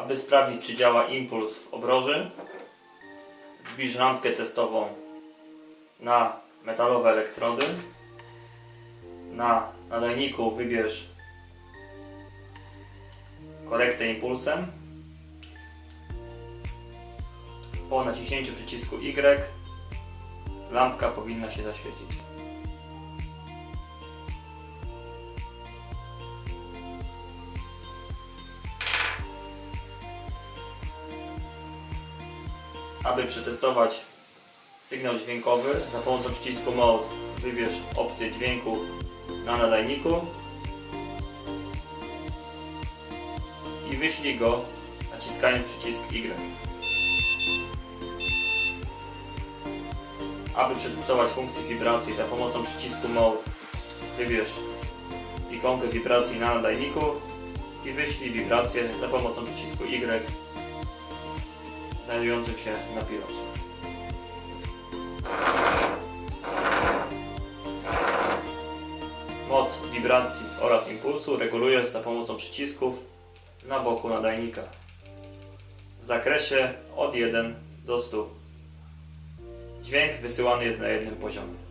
Aby sprawdzić, czy działa impuls w obroży, zbliż lampkę testową na metalowe elektrody. Na nadajniku wybierz korektę impulsem. Po naciśnięciu przycisku Y lampka powinna się zaświecić. Aby przetestować sygnał dźwiękowy za pomocą przycisku Mode wybierz opcję dźwięku na nadajniku i wyślij go naciskając przycisk Y. Aby przetestować funkcję wibracji za pomocą przycisku Mode wybierz ikonkę wibracji na nadajniku i wyślij wibrację za pomocą przycisku Y znajdującym się na pilocie. Moc wibracji oraz impulsu regulujesz za pomocą przycisków na boku nadajnika w zakresie od 1 do 100. Dźwięk wysyłany jest na jednym poziomie.